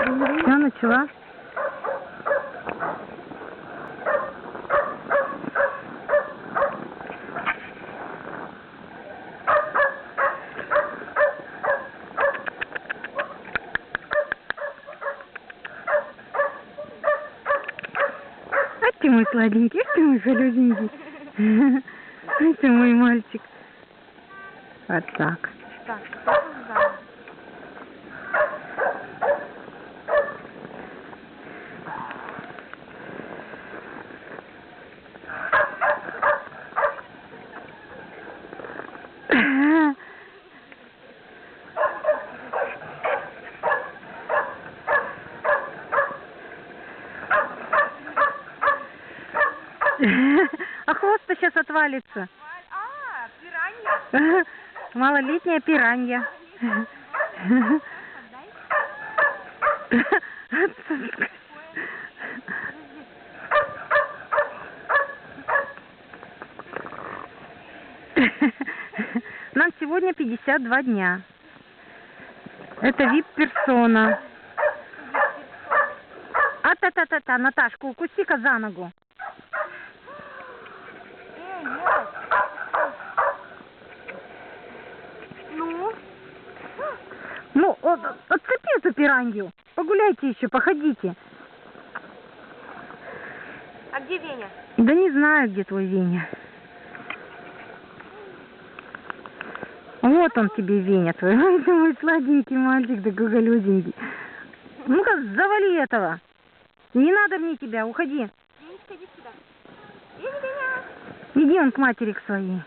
Все, начала. А ты мой сладенький, а ты мой холюсенький. А ты мой мальчик. Вот так. Так, А хвост-то сейчас отвалится. А, пиранья. Малолетняя пиранья. Нам сегодня 52 дня. Это вип-персона. А-та-та-та-та, Наташку, укуси-ка за ногу. Отцепи эту пиранью. Погуляйте еще, походите. А где Веня? Да не знаю, где твой Веня. Вот он тебе, Веня твой. Ой, ты мой сладенький мальчик, да гуголюденький. Ну-ка, завали этого. Не надо мне тебя, уходи. Венечка, иди сюда. Веня, Веня. Иди он к матери к своей.